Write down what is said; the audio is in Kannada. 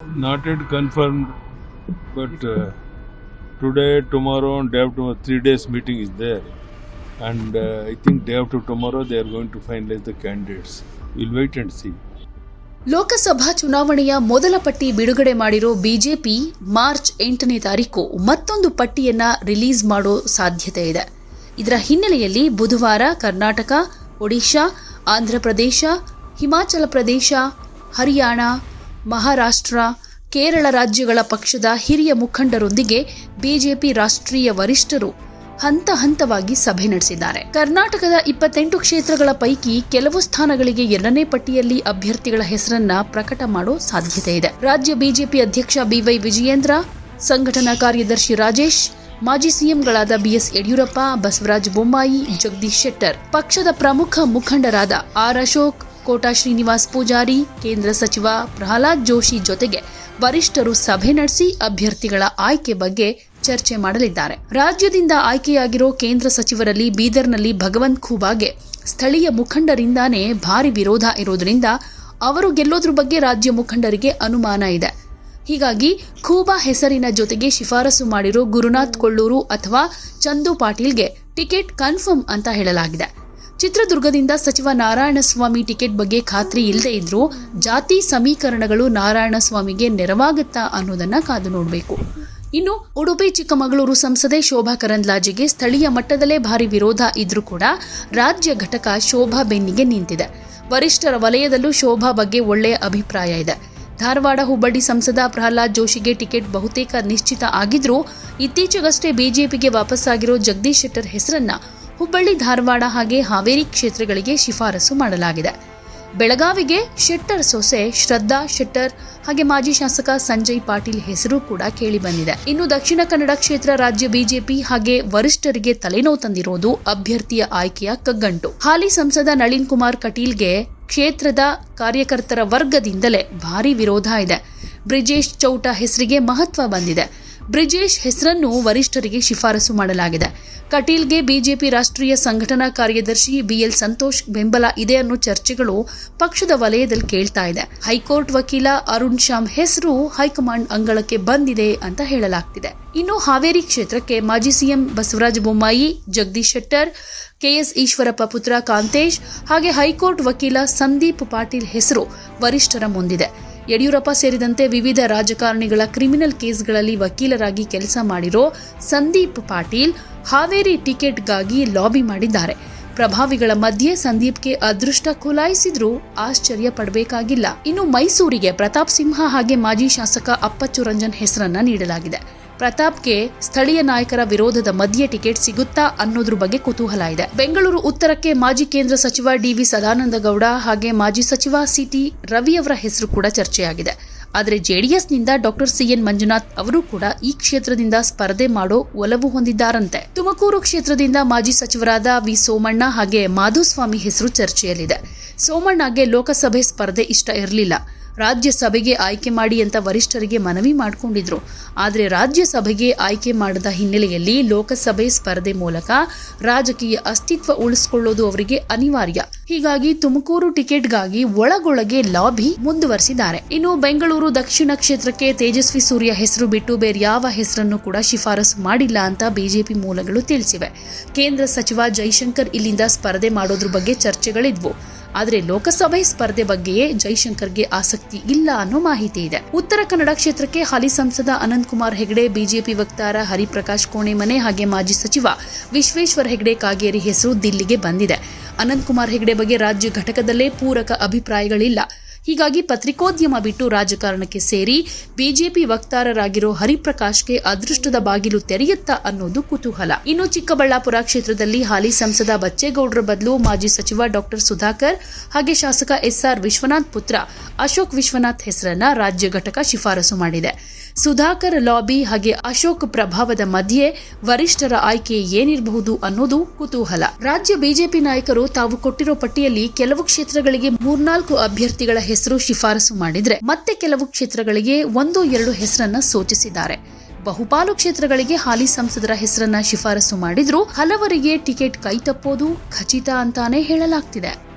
Not yet confirmed, but uh, today, tomorrow, and day after three days meeting is there. And uh, I think day after tomorrow, they are going to finalize the candidates. We'll wait and see. Lok Sabha ಚುನಾವಣೆಯ ಮೊದಲ ಪಟ್ಟಿ ಬಿಡುಗಡೆ ಮಾಡಿರೋ ಬಿಜೆಪಿ ಮಾರ್ಚ್ ಎಂಟನೇ ತಾರೀಕು ಮತ್ತೊಂದು ಪಟ್ಟಿಯನ್ನ ರಿಲೀಸ್ ಮಾಡೋ ಸಾಧ್ಯತೆ ಇದೆ ಇದರ ಹಿನ್ನೆಲೆಯಲ್ಲಿ ಬುಧವಾರ ಕರ್ನಾಟಕ ಒಡಿಶಾ ಆಂಧ್ರಪ್ರದೇಶ ಹಿಮಾಚಲ ಪ್ರದೇಶ ಹರಿಯಾಣ ಮಹಾರಾಷ್ಟ್ರ, ಕೇರಳ ರಾಜ್ಯಗಳ ಪಕ್ಷದ ಹಿರಿಯ ಮುಖಂಡರೊಂದಿಗೆ ಬಿಜೆಪಿ ರಾಷ್ಟ್ರೀಯ ವರಿಷ್ಠರು ಹಂತ ಹಂತವಾಗಿ ಸಭೆ ನಡೆಸಿದ್ದಾರೆ. ಕರ್ನಾಟಕದ ಇಪ್ಪತ್ತೆಂಟು ಕ್ಷೇತ್ರಗಳ ಪೈಕಿ ಕೆಲವು ಸ್ಥಾನಗಳಿಗೆ ಎರಡನೇ ಪಟ್ಟಿಯಲ್ಲಿ ಅಭ್ಯರ್ಥಿಗಳ ಹೆಸರನ್ನ ಪ್ರಕಟ ಮಾಡೋ ಸಾಧ್ಯತೆ ಇದೆ. ರಾಜ್ಯ ಬಿಜೆಪಿ ಅಧ್ಯಕ್ಷ ಬಿವೈ ವಿಜಯೇಂದ್ರ, ಸಂಘಟನಾ ಕಾರ್ಯದರ್ಶಿ ರಾಜೇಶ್, ಮಾಜಿ ಸಿಎಂಗಳಾದ ಬಿಎಸ್ ಯಡಿಯೂರಪ್ಪ, ಬಸವರಾಜ ಬೊಮ್ಮಾಯಿ, ಜಗದೀಶ್ ಶೆಟ್ಟರ್. ಪಕ್ಷದ ಪ್ರಮುಖ ಮುಖಂಡರಾದ ಆರ್ ಅಶೋಕ್ ಕೋಟಾ ಶ್ರೀನಿವಾಸ್ ಪೂಜಾರಿ, ಕೇಂದ್ರ ಸಚಿವ ಪ್ರಹ್ಲಾದ್ ಜೋಶಿ ಜೊತೆಗೆ ವರಿಷ್ಠರು ಸಭೆ ನಡೆಸಿ ಅಭ್ಯರ್ಥಿಗಳ ಆಯ್ಕೆ ಬಗ್ಗೆ ಚರ್ಚೆ ಮಾಡಲಿದ್ದಾರೆ. ರಾಜ್ಯದಿಂದ ಆಯ್ಕೆಯಾಗಿರೋ ಕೇಂದ್ರ ಸಚಿವರಲ್ಲಿ ಬೀದರ್ನಲ್ಲಿ ಭಗವಂತ್ ಖೂಬಾಗೆ ಸ್ಥಳೀಯ ಮುಖಂಡರಿಂದಾನೇ ಭಾರಿ ವಿರೋಧ ಇರೋದ್ರಿಂದ ಅವರು ಗೆಲ್ಲೋದ್ರ ಬಗ್ಗೆ ರಾಜ್ಯ ಮುಖಂಡರಿಗೆ ಅನುಮಾನ ಇದೆ. ಹೀಗಾಗಿ ಖೂಬಾ ಹೆಸರಿನ ಜೊತೆಗೆ ಶಿಫಾರಸು ಮಾಡಿರೋ ಗುರುನಾಥ್ ಕೊಳ್ಳೂರು ಅಥವಾ ಚಂದು ಪಾಟೀಲ್ಗೆ ಟಿಕೆಟ್ ಕನ್ಫರ್ಮ್ ಅಂತ ಹೇಳಲಾಗಿದೆ. ಚಿತ್ರದುರ್ಗದಿಂದ ಸಚಿವ ನಾರಾಯಣಸ್ವಾಮಿ ಟಿಕೆಟ್ ಬಗ್ಗೆ ಖಾತ್ರಿ ಇಲ್ಲದೆ ಇದ್ರೂ ಜಾತಿ ಸಮೀಕರಣಗಳು ನಾರಾಯಣಸ್ವಾಮಿಗೆ ನೆರವಾಗುತ್ತಾ ಅನ್ನೋದನ್ನ ಕಾದು ನೋಡಬೇಕು. ಇನ್ನು ಉಡುಪಿ, ಚಿಕ್ಕಮಗಳೂರು ಸಂಸದೆ ಶೋಭಾ ಕರಂದ್ಲಾಜೆಗೆ ಸ್ಥಳೀಯ ಮಟ್ಟದಲ್ಲೇ ಭಾರಿ ವಿರೋಧ ಇದ್ರೂ ಕೂಡ ರಾಜ್ಯ ಘಟಕ ಶೋಭಾ ಬೆನ್ನಿಗೆ ನಿಂತಿದೆ. ವರಿಷ್ಠರ ವಲಯದಲ್ಲೂ ಶೋಭಾ ಬಗ್ಗೆ ಒಳ್ಳೆಯ ಅಭಿಪ್ರಾಯ ಇದೆ. ಧಾರವಾಡ ಹುಬ್ಬಳ್ಳಿ ಸಂಸದ ಪ್ರಹ್ಲಾದ್ ಜೋಶಿಗೆ ಟಿಕೆಟ್ ಬಹುತೇಕ ನಿಶ್ಚಿತ ಆಗಿದ್ರೂ ಇತ್ತೀಚೆಗಷ್ಟೇ ಬಿಜೆಪಿಗೆ ವಾಪಸ್ಸಾಗಿರೋ ಜಗದೀಶ್ ಶೆಟ್ಟರ್ ಹೆಸರನ್ನ ಹುಬ್ಬಳ್ಳಿ, ಧಾರವಾಡ ಹಾಗೆ ಹಾವೇರಿ ಕ್ಷೇತ್ರಗಳಿಗೆ ಶಿಫಾರಸು ಮಾಡಲಾಗಿದೆ. ಬೆಳಗಾವಿಗೆ ಶೆಟ್ಟರ್ ಸೊಸೆ ಶ್ರದ್ಧಾ ಶೆಟ್ಟರ್ ಹಾಗೆ ಮಾಜಿ ಶಾಸಕ ಸಂಜಯ್ ಪಾಟೀಲ್ ಹೆಸರು ಕೂಡ ಕೇಳಿಬಂದಿದೆ ಇನ್ನು ದಕ್ಷಿಣ ಕನ್ನಡ ಕ್ಷೇತ್ರ ರಾಜ್ಯ ಬಿಜೆಪಿ ಹಾಗೆ ವರಿಷ್ಠರಿಗೆ ತಲೆನೋವು ತಂದಿರೋದು ಅಭ್ಯರ್ಥಿಯ ಆಯ್ಕೆಯ ಕಗ್ಗಂಟು. ಹಾಲಿ ಸಂಸದ ನಳಿನ್ ಕುಮಾರ್ ಕಟೀಲ್ಗೆ ಕ್ಷೇತ್ರದ ಕಾರ್ಯಕರ್ತರ ವರ್ಗದಿಂದಲೇ ಭಾರಿ ವಿರೋಧ ಇದೆ. ಬ್ರಿಜೇಶ್ ಚೌಟ ಹೆಸರಿಗೆ ಮಹತ್ವ ಬಂದಿದೆ. ಬ್ರಿಜೇಶ್ ಹೆಸರನ್ನು ವರಿಷ್ಠರಿಗೆ ಶಿಫಾರಸು ಮಾಡಲಾಗಿದೆ. ಕಟೀಲ್ಗೆ ಬಿಜೆಪಿ ರಾಷ್ಟ್ರೀಯ ಸಂಘಟನಾ ಕಾರ್ಯದರ್ಶಿ ಬಿಎಲ್ ಸಂತೋಷ್ ಬೆಂಬಲ ಇದೆ ಅನ್ನೋ ಚರ್ಚೆಗಳು ಪಕ್ಷದ ವಲಯದಲ್ಲಿ ಕೇಳ್ತಾ ಇದೆ. ಹೈಕೋರ್ಟ್ ವಕೀಲ ಅರುಣ್ ಶ್ಯಾಮ್ ಹೆಸರು ಹೈಕಮಾಂಡ್ ಅಂಗಳಕ್ಕೆ ಬಂದಿದೆ ಅಂತ ಹೇಳಲಾಗ್ತಿದೆ. ಇನ್ನು ಹಾವೇರಿ ಕ್ಷೇತ್ರಕ್ಕೆ ಮಾಜಿ CM Basavaraj Bommai, Jagadish Shettar, K S Eshwarappa ಪುತ್ರ ಕಾಂತೇಶ್ ಹಾಗೆ ಹೈಕೋರ್ಟ್ ವಕೀಲ ಸಂದೀಪ್ ಪಾಟೀಲ್ ಹೆಸರು ವರಿಷ್ಠರ ಮುಂದಿದೆ. ಯಡಿಯೂರಪ್ಪ ಸೇರಿದಂತೆ ವಿವಿಧ ರಾಜಕಾರಣಿಗಳ ಕ್ರಿಮಿನಲ್ ಕೇಸ್ಗಳಲ್ಲಿ ವಕೀಲರಾಗಿ ಕೆಲಸ ಮಾಡಿರೋ ಸಂದೀಪ್ ಪಾಟೀಲ್ ಹಾವೇರಿ ಟಿಕೆಟ್ಗಾಗಿ ಲಾಬಿ ಮಾಡಿದ್ದಾರೆ. ಪ್ರಭಾವಿಗಳ ಮಧ್ಯೆ ಸಂದೀಪ್ಗೆ ಅದೃಷ್ಟ ಕುಲಾಯಿಸಿದ್ರೂ ಆಶ್ಚರ್ಯ ಪಡಬೇಕಾಗಿಲ್ಲ. ಇನ್ನು ಮೈಸೂರಿಗೆ ಪ್ರತಾಪ್ ಸಿಂಹ ಹಾಗೆ ಮಾಜಿ ಶಾಸಕ ಅಪ್ಪಚ್ಚು ರಂಜನ್ ಹೆಸರನ್ನ ನೀಡಲಾಗಿದೆ. ಪ್ರತಾಪ್ಗೆ ಸ್ಥಳೀಯ ನಾಯಕರ ವಿರೋಧದ ಮಧ್ಯೆ ಟಿಕೆಟ್ ಸಿಗುತ್ತಾ ಅನ್ನೋದ್ರ ಬಗ್ಗೆ ಕುತೂಹಲ ಇದೆ. ಬೆಂಗಳೂರು ಉತ್ತರಕ್ಕೆ ಮಾಜಿ ಕೇಂದ್ರ ಸಚಿವ ಸದಾನಂದ ಗೌಡ ಹಾಗೆ ಮಾಜಿ ಸಚಿವ ಸಿಟಿ ರವಿಯವರ ಹೆಸರು ಕೂಡ ಚರ್ಚೆಯಾಗಿದೆ. ಆದರೆ ಜೆಡಿಎಸ್ನಿಂದ ಡಾಕ್ಟರ್ ಸಿಎನ್ ಮಂಜುನಾಥ್ ಅವರು ಕೂಡ ಈ ಕ್ಷೇತ್ರದಿಂದ ಸ್ಪರ್ಧೆ ಮಾಡೋ ಒಲವು ಹೊಂದಿದ್ದಾರಂತೆ. ತುಮಕೂರು ಕ್ಷೇತ್ರದಿಂದ ಮಾಜಿ ಸಚಿವರಾದ ವಿ. ಸೋಮಣ್ಣ ಹಾಗೆ ಮಾಧುಸ್ವಾಮಿ ಹೆಸರು ಚರ್ಚೆಯಲ್ಲಿದೆ. ಸೋಮಣ್ಣಗೆ ಲೋಕಸಭೆ ಸ್ಪರ್ಧೆ ಇಷ್ಟ ಇರಲಿಲ್ಲ. ರಾಜ್ಯಸಭೆಗೆ ಆಯ್ಕೆ ಮಾಡಿ ಅಂತ ವರಿಷ್ಠರಿಗೆ ಮನವಿ ಮಾಡಿಕೊಂಡಿದ್ರು. ಆದರೆ ರಾಜ್ಯಸಭೆಗೆ ಆಯ್ಕೆ ಮಾಡದ ಹಿನ್ನೆಲೆಯಲ್ಲಿ ಲೋಕಸಭೆ ಸ್ಪರ್ಧೆ ಮೂಲಕ ರಾಜಕೀಯ ಅಸ್ತಿತ್ವ ಉಳಿಸಿಕೊಳ್ಳೋದು ಅವರಿಗೆ ಅನಿವಾರ್ಯ. ಹೀಗಾಗಿ ತುಮಕೂರು ಟಿಕೆಟ್ಗಾಗಿ ಒಳಗೊಳಗೆ ಲಾಬಿ ಮುಂದುವರೆಸಿದ್ದಾರೆ. ಇನ್ನು ಬೆಂಗಳೂರು ದಕ್ಷಿಣ ಕ್ಷೇತ್ರಕ್ಕೆ ತೇಜಸ್ವಿ ಸೂರ್ಯ ಹೆಸರು ಬಿಟ್ಟು ಬೇರೆ ಯಾವ ಹೆಸರನ್ನು ಕೂಡ ಶಿಫಾರಸು ಮಾಡಿಲ್ಲ ಅಂತ ಬಿಜೆಪಿ ಮೂಲಗಳು ತಿಳಿಸಿವೆ. ಕೇಂದ್ರ ಸಚಿವ ಜೈಶಂಕರ್ ಇಲ್ಲಿಂದ ಸ್ಪರ್ಧೆ ಮಾಡೋದ್ರ ಬಗ್ಗೆ ಚರ್ಚೆಗಳಿದ್ವು. ಆದರೆ ಲೋಕಸಭೆ ಸ್ಪರ್ಧೆ ಬಗ್ಗೆಯೇ ಜೈಶಂಕರ್ಗೆ ಆಸಕ್ತಿ ಇಲ್ಲ ಅನ್ನೋ ಮಾಹಿತಿ ಇದೆ. ಉತ್ತರ ಕನ್ನಡ ಕ್ಷೇತ್ರಕ್ಕೆ ಹಾಲಿ ಸಂಸದ ಅನಂತ್ ಕುಮಾರ್ ಹೆಗಡೆ, ಬಿಜೆಪಿ ವಕ್ತಾರ ಹರಿಪ್ರಕಾಶ್ ಕೋಣೆಮನೆ ಹಾಗೆ ಮಾಜಿ ಸಚಿವ ವಿಶ್ವೇಶ್ವರ ಹೆಗಡೆ ಕಾಗೇರಿ ಹೆಸರು ದಿಲ್ಲಿಗೆ ಬಂದಿದೆ. ಅನಂತ್ ಕುಮಾರ್ ಹೆಗಡೆ ಬಗ್ಗೆ ರಾಜ್ಯ ಘಟಕದಲ್ಲೇ ಪೂರಕ ಅಭಿಪ್ರಾಯಗಳಿಲ್ಲ. ಹೀಗಾಗಿ ಪತ್ರಿಕೋದ್ಯಮ ಬಿಟ್ಟು ರಾಜಕಾರಣಕ್ಕೆ ಸೇರಿ ಬಿಜೆಪಿ ವಕ್ತಾರರಾಗಿರೋ ಹರಿಪ್ರಕಾಶ್ಗೆ ಅದೃಷ್ಟದ ಬಾಗಿಲು ತೆರೆಯುತ್ತಾ ಅನ್ನೋದು ಕುತೂಹಲ. ಇನ್ನು ಚಿಕ್ಕಬಳ್ಳಾಪುರ ಕ್ಷೇತ್ರದಲ್ಲಿ ಹಾಲಿ ಸಂಸದ ಬಚ್ಚೇಗೌಡರ ಬದಲು ಮಾಜಿ ಸಚಿವ ಡಾಕ್ಟರ್ ಸುಧಾಕರ್ ಹಾಗೆ ಶಾಸಕ ಎಸ್ಆರ್ ವಿಶ್ವನಾಥ್ ಪುತ್ರ ಅಶೋಕ್ ವಿಶ್ವನಾಥ್ ಹೆಸರನ್ನ ರಾಜ್ಯ ಘಟಕ ಶಿಫಾರಸು ಮಾಡಿದೆ. ಸುಧಾಕರ್ ಲಾಬಿ ಹಾಗೆ ಅಶೋಕ್ ಪ್ರಭಾವದ ಮಧ್ಯೆ ವರಿಷ್ಠರ ಆಯ್ಕೆ ಏನಿರಬಹುದು ಅನ್ನೋದು ಕುತೂಹಲ. ರಾಜ್ಯ ಬಿಜೆಪಿ ನಾಯಕರು ತಾವು ಕೊಟ್ಟಿರೋ ಪಟ್ಟಿಯಲ್ಲಿ ಕೆಲವು ಕ್ಷೇತ್ರಗಳಿಗೆ ಮೂರ್ನಾಲ್ಕು ಅಭ್ಯರ್ಥಿಗಳ ಹೆಸರು ಶಿಫಾರಸು ಮಾಡಿದ್ರೆ ಮತ್ತೆ ಕೆಲವು ಕ್ಷೇತ್ರಗಳಿಗೆ ಒಂದು ಎರಡು ಹೆಸರನ್ನ ಸೂಚಿಸಿದ್ದಾರೆ. ಬಹುಪಾಲು ಕ್ಷೇತ್ರಗಳಿಗೆ ಹಾಲಿ ಸಂಸದರ ಹೆಸರನ್ನ ಶಿಫಾರಸು ಮಾಡಿದ್ರೂ ಹಲವರಿಗೆ ಟಿಕೆಟ್ ಕೈತಪ್ಪೋದು ಖಚಿತ ಅಂತಾನೆ ಹೇಳಲಾಗ್ತಿದೆ.